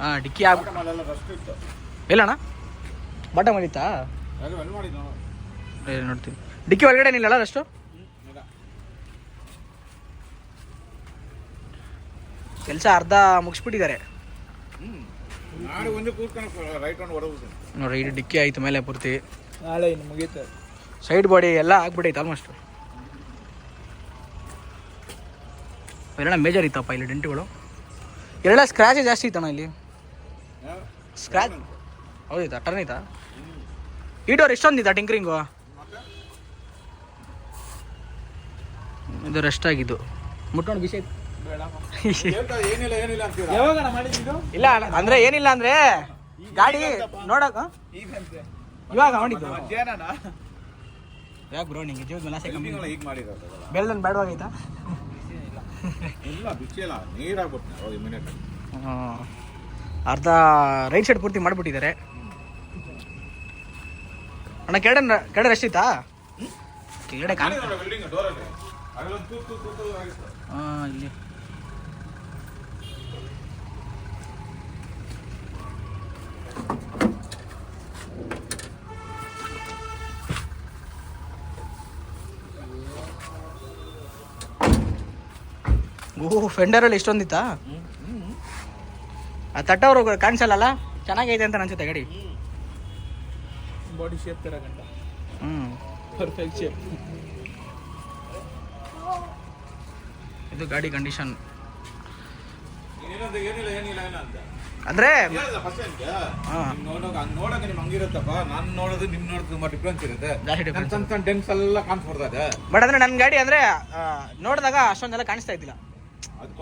ಹಾಂ ಡಿಕ್ಕಿ ಆಗ್ ಎಲ್ಲಣ್ಣ? ನಾವು. ಏ, ನೋಡ್ತೀನಿ. ಡಿಕ್ಕಿ ಒಳಗಡೆ ನಿಲ್ಲಲ್ಲ ಅಷ್ಟು ಕೆಲಸ ಅರ್ಧ ಮುಗಿಸ್ಬಿಟ್ಟಿದ್ದಾರೆ. ನೋಡ್ರಿ ಇದು ಡಿಕ್ಕಿ ಆಯ್ತು ಮೇಲೆ ಪೂರ್ತಿ. ನಾಳೆ ಇನ್ನು ಮುಗೀತು. ಸೈಡ್ ಬಾಡಿ ಎಲ್ಲ ಆಗ್ಬಿಟ್ಟೈತೆ ಆಲ್ಮೋಸ್ಟ್ ಎಲ್ಲ ಮೇಜರ್ ಇತ್ತಪ್ಪ ಇಲ್ಲಿ ಡೆಂಟ್ಗಳು ಎಲ್ಲ ಸ್ಕ್ರಾಚ್ ಜಾಸ್ತಿ ಇತ್ತಣ್ಣ ಇಲ್ಲಿ. ಸ್ಕ್ರಾಚ್ ಹೌದಾ ಟರ್ನ್ ಐತಾ ಈ ಡೋರ್ ಎಷ್ಟೊಂದಿತ್ತ ಟಿಂಕ್ರಿಂಗು? ಇದು ರೆಸ್ಟ್ ಆಗಿದ್ದು. ಮುಟ್ಟೋಣ ಬಿಸಿ ಇಲ್ಲ ಅಂದ್ರೆ ಏನಿಲ್ಲ ಅಂದ್ರೆ ಗಾಡಿ ನೋಡಕ ಇವಾಗ ಮಾಡಿದ್ದು. ಯಾಕೆ ಬ್ರೋ ನಿಂಗೆ ಜೀವದ ಕಮ್ಮಿ ಮಾಡಿರೋದು. ಬೆಳ್ದನ್ ಬೇಡವಾಗೈತಾ ಇಲ್ಲ ನೀರಾಗ್ಬಿಟ್ಟು. ಅರ್ಧ ರೈಟ್ ಸೈಡ್ ಪೂರ್ತಿ ಮಾಡಿಬಿಟ್ಟಿದ್ದಾರೆ. ಅಣ್ಣ ಕೆಡೆ ಕೆರಡೆ ರಶ್ ಇತ್ತಾ ಹಾಂ ಇಲ್ಲಿ. ಓಹ್ ಫೆಂಡರಲ್ಲಿ ಇಷ್ಟೊಂದಿತ್ತಾ ತಟ್ಟವ್ರು ಕಾಣಿಸಲ್ಲ ಚೆನ್ನಾಗೈತೆ ಅಂತ ಅನ್ಸುತ್ತೆ ಗಾಡಿ. ಬಾಡಿ ಶೇಪ್ ತರ ಗಂಟ ಹ್ಞೂ ಪರ್ಫೆಕ್ಟ್ ಶೇಪ್ ಇದು ಗಾಡಿ ಕಂಡೀಷನ್ ಅಂದ್ರೆ ಏನಿಲ್ಲ ಏನಿಲ್ಲ ಏನ ಅಂತ. ಅಂದರೆ ಹೇಳಿದ ಫಸ್ಟ್ ಹಾ. ನೋಡೋಕೆ ಹಂಗೆ ನೋಡೋಕೆ ನಿಮ್ಗೆ ಹಂಗಿರುತ್ತಪ್ಪ. ನಾನು ನೋಡೋದು ನಿಮ್ ನೋಡೋದು ತುಂಬಾ ಡಿಫ್ರೆನ್ಸ್ ಇರುತ್ತೆ. ಸಣ್ಣ ಸಣ್ಣ ಡೆನ್ಸ್ ಎಲ್ಲ ಕಾಣಿಸ್ಬಿಡ್ತದೆ. ಬಟ್ ಅಂದರೆ ನನ್ನ ಗಾಡಿ ಅಂದರೆ ನೋಡಿದಾಗ ಅಷ್ಟೊಂದೆಲ್ಲ ಕಾಣಿಸ್ತಾ ಇದ್ದಿಲ್ಲ. ಅದು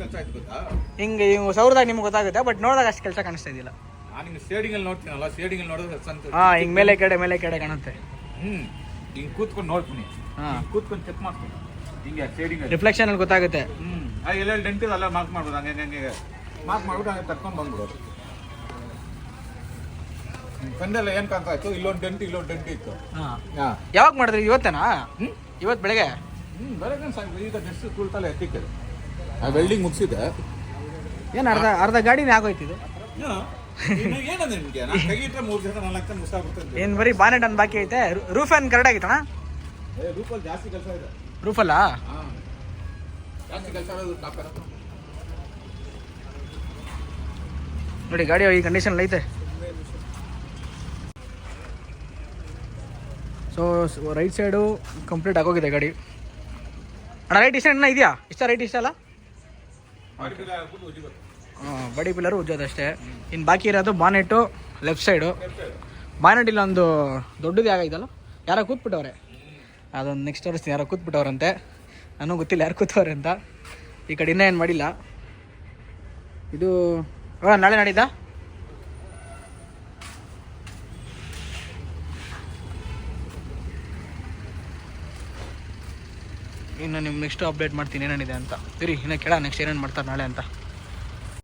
ಕೆಲಸ ಆಯ್ತು ಗೊತ್ತಾ? ಹಿಂಗೆ ಹಿಂಗೆ ಸೌರದಾಗ ನಿಮ್ಗೆ ಗೊತ್ತಾಗುತ್ತೆ ಬಟ್ ನೋಡಿದಾಗ ಅಷ್ಟು ಕೆಲಸ ಕಾಣಿಸ್ತಾ ಇದ್ದಿಲ್ಲ. ನಾನು ಹಿಂಗೆ ಶೇಡಿಂಗ್ ಅಲ್ಲಿ ನೋಡ್ತೀನಲ್ಲ ಶೇಡಿಂಗ್ ನೋಡಿದ್ರೆ ಸಂತ ಹಾಂ ಹಿಂಗೆ ಮೇಲೆ ಕಡೆ ಮೇಲೆ ಕಡೆ ಕಾಣುತ್ತೆ. ಹ್ಞೂ ಹಿಂಗೆ ಕೂತ್ಕೊಂಡು ನೋಡ್ತೀನಿ. ಹಾಂ. ಹಿಂಗ್ ಕೂತ್ಕೊಂಡು ಚೆಕ್ ಮಾಡ್ತೀನಿ. ಹಿಂಗೆ ಶೇಡಿಂಗ್ ಅಲ್ಲಿ. ಗೊತ್ತಾಗುತ್ತೆ. ಹ್ಞೂ ಎಲ್ಲೆಲ್ಲಿ ಡೆಂಟ್ ಇದೆ ಅಲ್ಲ ಮಾರ್ಕ್ ಮಾಡ್ಬೋದು ಹಂಗೆ ಹಂಗೆ ಹಂಗೆ. ಮಾರ್ಕ್ ಮಾಡ್ಬಿಟ್ಟು ಹಂಗೆ ತರ್ಕೊಂಡು ಬಂದ್ಬಿಡೋದು ಕಂದೆಲ್ಲ ಏನು ಕಾಣ್ತಾ ಇತ್ತು? ಇಲ್ಲೊಂದು ಡೆಂಟ್ ಇಲ್ಲೊಂದು ಡೆಂಟ್ ಇತ್ತು. ಹಾಂ. ಹಾಂ. ಯಾವಾಗ ಮಾಡಿದ್ರಿ? ಇವತ್ತೇನಾ? ಹ್ಞೂ ಇವತ್ತು ಬೆಳಗ್ಗೆ? ಹ್ಞೂ ಬೆಳಗ್ಗೆ ಸಾಕು ಈಗ ಜಸ್ಟ್ ಕೂಳ್ತಲ್ಲ ಎತ್ತಿಕ್ಕೆ ಆ ವೆಲ್ಡಿಂಗ್ ಮುಗಿಸಿದೆ. ಏನು ಅರ್ಧ ಅರ್ಧ ಗಾಡಿನೇ ಆಗೋಯ್ತು ಇದು? ಏನಂದ್ರೆ ನಿಮಗೆ? ನಾನು ತೆಗಿಟ್ರೆ ಮೂರು ಜನ ನಾಲ್ಕು ಜನ ಮುಗಿಸಾಗ್ಬಿಡ್ತೇನೆ ಏನು ಬರೀ ಬಾನೆಟ್ ಅನ್ ಬಾಕಿ ಐತೆ? ರೂಫ್ ಏನು ಕರೆಕ್ಟ್ ಆಗಿತ್ತಣ್ಣ? ಏ ರೂಪಲ್ಲಿ ಜಾಸ್ತಿ ಕೆಲಸ ಇದೆ. ರೂಫಲ್ಲ ಹಾಂ ಜಾಸ್ತಿ ಕೆಲಸ ಇರೋದು ಟಾಪ್ ನೋಡಿ ಗಾಡಿ ಈ ಕಂಡೀಷನ್ ಐತೆ. ಸೊ ರೈಟ್ ಸೈಡು ಕಂಪ್ಲೀಟ್ ಆಗೋಗಿದೆ ಗಾಡಿ. ಅಣ್ಣ ರೈಟ್ ಇಷ್ಟ ಇದೆಯಾ? ಇಷ್ಟ ರೈಟ್ ಇಷ್ಟ ಅಲ್ಲ? ಬಾಡಿ ಪಿಲ್ಲರು ಉಜ್ಜೋದಷ್ಟೇ. ಇನ್ನು ಬಾಕಿ ಇರೋದು ಬಾನೆಟು ಲೆಫ್ಟ್ ಸೈಡು ಬಾನೆಟ್ ಇಲ್ಲ ಒಂದು ದೊಡ್ಡದು ಆಗೈತಲ್ಲ ಯಾರೋ ಕೂತ್ಬಿಟ್ಟವ್ರೆ. ಅದೊಂದು ನೆಕ್ಸ್ಟ್ ತೋರಿಸ್ತೀನಿ ಯಾರೋ ಕೂತ್ಬಿಟ್ಟವ್ರಂತೆ. ನನಗೂ ಗೊತ್ತಿಲ್ಲ ಯಾರು ಕೂತವ್ರೆ ಅಂತ. ಈ ಕಡೆ ಇನ್ನೂ ಏನು ಮಾಡಿಲ್ಲ. ಇದು ನಾಳೆ ನಾಡಿದ್ದ? ಇನ್ನು ನಿಮ್ಮ ನೆಕ್ಸ್ಟ್ ಅಪ್ಡೇಟ್ ಮಾಡ್ತೀನಿ ಏನೇನಿದೆ ಅಂತ. ಸರಿ ಇನ್ನು ಕೇಳ ನೆಕ್ಸ್ಟ್ ಏನೇನು ಮಾಡ್ತಾರೆ ನಾಳೆ ಅಂತ.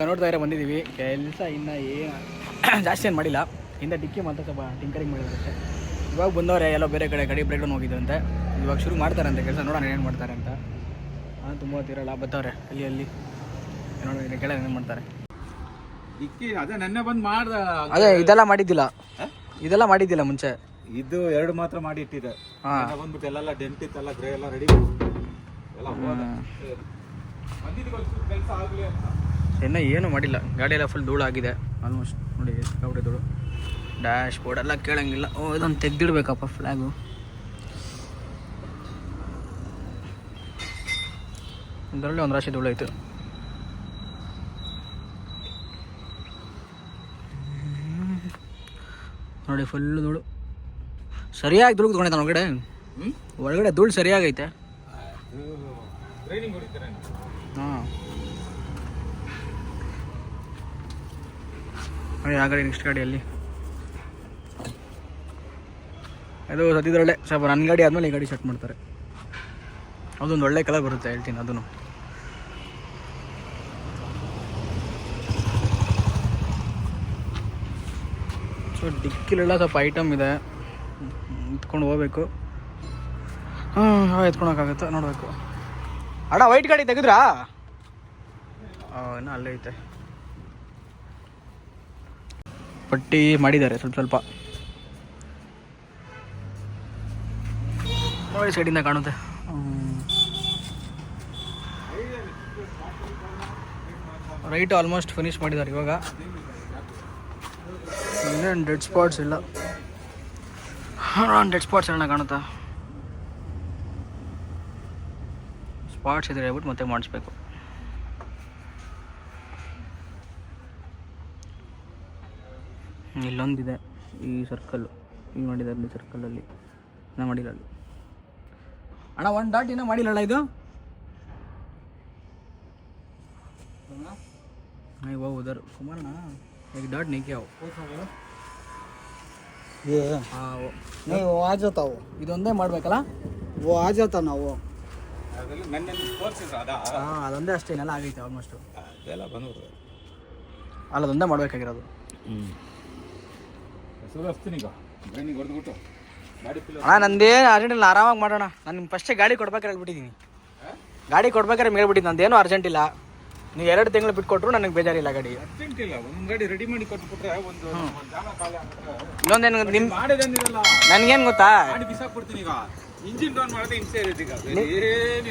ನೋಡ್ತಾ ಇರೋ ಬಂದಿದ್ದೀವಿ. ಕೆಲಸ ಇನ್ನು ಏನು ಜಾಸ್ತಿ ಏನು ಮಾಡಿಲ್ಲ. ಹಿಂದೆ ಡಿಕ್ಕಿ ಮಾತ್ರ ಸ್ವಲ್ಪ ಟಿಂಕರಿಂಗ್ ಮಾಡಿದ್ರಷ್ಟೇ ಇವಾಗ ಬಂದವರೇ ಎಲ್ಲೋ ಬೇರೆ ಕಡೆ ಗಾಡಿ ಬ್ರೇಕ್ ಡೌನ್ ಹೋಗಿದ್ದಂತೆ ಇವಾಗ ಶುರು ಮಾಡ್ತಾರಂತೆ ಕೆಲಸ. ನೋಡೋಣ ಏನು ಮಾಡ್ತಾರೆ ಅಂತ. ಅದು ತುಂಬ ಹೊತ್ತಿರಲ್ಲ ಬತ್ತವ್ರೆ ಅಲ್ಲಿ ಅಲ್ಲಿ. ನೋಡೋಣ ಕೆಳಗೆ ಏನೇನು ಮಾಡ್ತಾರೆ. ಡಿಕ್ಕಿ ಅದೇ ನೆನ್ನೆ ಬಂದು ಮಾಡ್ದ ಅದೇ ಇದೆಲ್ಲ ಮಾಡಿದ್ದಿಲ್ಲ. ಇದೆಲ್ಲ ಮಾಡಿದ್ದಿಲ್ಲ ಮುಂಚೆ. ಇದು ಎರಡು ಮಾತ್ರ ಮಾಡಿ ಇಟ್ಟಿದೆ. ಬಂದ್ಬಿಟ್ಟು ಎಲ್ಲ ಡೆಂಟ್ ಇತ್ತೆಲ್ಲ ಗ್ರೇ ಎಲ್ಲ ರೆಡಿ ಎಲ್ಲ ಹೋದ ಕೆಲಸ ಆಗಲಿ ಅಂತ ಇನ್ನೂ ಏನೂ ಮಾಡಿಲ್ಲ. ಗಾಡಿ ಎಲ್ಲ ಫುಲ್ ಧೂಳು ಆಗಿದೆ ಆಲ್ಮೋಸ್ಟ್ ನೋಡಿ ಸಿಕ್ಕಾಬಿಟ್ಟೆ ಧೂಳು. ಡ್ಯಾಶ್ ಬೋರ್ಡ್ ಎಲ್ಲ ಕೇಳಂಗಿಲ್ಲ. ಓ ಇದೊಂದು ತೆಗ್ದಿಡ್ಬೇಕಪ್ಪ ಫ್ಲ್ಯಾಗು ಇದರಲ್ಲಿ ಒಂದು ರಾಶಿ ಧೂಳು ಐತೆ ನೋಡಿ ಫುಲ್ ಧೂಳು. ಸರಿಯಾಗಿ ಧೂಳು ಕುತ್ಕೊಂಡಿದ್ದಾನೆ ಒಳಗಡೆ. ಹ್ಮ್? ಒಳಗಡೆ ಧೂಳು ಸರಿಯಾಗೈತೆ. ಟ್ರೈನಿಂಗ್ ಹೊಡಿತಾರೆ ಹಾಂ. ನೋಡಿ ಆ ಗಾಡಿ ನೆಕ್ಸ್ಟ್ ಗಾಡಿಯಲ್ಲಿ. ಅದು ಸದ್ಯದೊಳ್ಳೆ ಸ್ವಲ್ಪ ನನ್ನ ಗಾಡಿ ಆದಮೇಲೆ ಈ ಗಾಡಿ ಸೆಟ್ ಮಾಡ್ತಾರೆ. ಅದೊಂದು ಒಳ್ಳೆ ಕಲರ್ ಬರುತ್ತೆ, ಹೇಳ್ತೀನಿ ಅದನ್ನು. ಸೊ ಡಿಕ್ಕಿಲೆಲ್ಲ ಸ್ವಲ್ಪ ಐಟಮ್ ಇದೆ. ಎತ್ಕೊಂಡು ಹೋಗ್ಬೇಕು. ಹಾಂ, ಎತ್ಕೊಳಕ್ಕಾಗತ್ತೆ? ನೋಡಬೇಕು. ಅಣ್ಣ ವೈಟ್ ಗಾಡಿ ತೆಗೆದ್ರಾ? ಅಲ್ಲೇ ಐತೆ. ಪಟ್ಟಿ ಮಾಡಿದ್ದಾರೆ ಸ್ವಲ್ಪ ಸ್ವಲ್ಪ. ಸೈಡಿಂದ ಕಾಣುತ್ತೆ. ರೈಟ್ ಆಲ್ಮೋಸ್ಟ್ ಫಿನಿಶ್ ಮಾಡಿದ್ದಾರೆ ಇವಾಗ. ಇನ್ನೇನು ಡೆಡ್ ಸ್ಪಾಟ್ಸ್ ಇಲ್ಲ. ಡೆಡ್ ಸ್ಪಾಟ್ಸ್ ಎಲ್ಲ ಕಾಣುತ್ತಾ. ಪಾರ್ಟ್ಸ್ ಇದ್ರೆ ಹೇಳ್ಬಿಟ್ಟು ಮತ್ತೆ ಮಾಡಿಸ್ಬೇಕು. ಇಲ್ಲೊಂದಿದೆ ಈ ಸರ್ಕಲ್ಲು ಇಲ್ಲಿ ಸರ್ಕಲ್ ಅಲ್ಲಿ. ಸರ್ಕಲಲ್ಲಿ ನಾ ಮಾಡಿಲ್ಲ ಅಲ್ಲಿ. ಅಣ್ಣ ಒಂದು ಡಾಟ್ ಇನ್ನೂ ಮಾಡಿಲ್ಲ ಇದು? ಇವಾಗ ಉದರ್ ಕುಮಾರಣ್ಣ ಈಗ ಡಾಟ್ ನಿಕ್ಯಾವು ನೀವು ಆಜತಾವು. ಇದೊಂದೇ ಮಾಡ್ಬೇಕಲ್ಲ? ಓ ಆಜತ ನಾವು. ಹಾಂ ಅದೊಂದೇ ಅಷ್ಟೇ ಎಲ್ಲ ಆಗೈತೆ ಆಲ್ಮೋಸ್ಟ್ ಅದೆಲ್ಲ ಬಂದು ಅಲ್ಲ ಅದೊಂದೇ ಮಾಡ್ಬೇಕಾಗಿರೋದು. ಅಣ್ಣ ನಂದೇನು ಅರ್ಜೆಂಟ್ ಇಲ್ಲ ಆರಾಮಾಗಿ ಮಾಡೋಣ. ನಾನು ಫಸ್ಟೇ ಗಾಡಿ ಕೊಡ್ಬೇಕಾರೆ ಹೇಳ್ಬಿಟ್ಟಿದ್ದೀನಿ ಗಾಡಿ ಕೊಡ್ಬೇಕಾರೆ ಹೇಳ್ಬಿಟ್ಟಿದ್ದು ನಂದೇನು ಅರ್ಜೆಂಟ್ ಇಲ್ಲ. ನೀವು ಎರಡು ತಿಂಗಳು ಬಿಟ್ಕೊಟ್ರು ನನಗೆ ಬೇಜಾರಿಲ್ಲ ಗಾಡಿ. ಅರ್ಜೆಂಟ್ ಇಲ್ಲ ಒಂದು ಗಾಡಿ ರೆಡಿ ಮಾಡಿ ಕೊಟ್ಬಿಟ್ರೆ ಒಂದು ಒಂದು ಜಾಗ ಖಾಲಿ ಆಗುತ್ತೆ ಇನ್ನೊಂದೇನು ನಿಮ್ಮ ನನಗೇನು ಗೊತ್ತಾ? ಇಂಜಿನ್ ಡೌನ್ ಮಾಡಿದ್ರೆ ಹಿಂಸೆ ಇರುತ್ತೆ ಈಗ ಬೇರೆ ಏನಿಲ್ಲ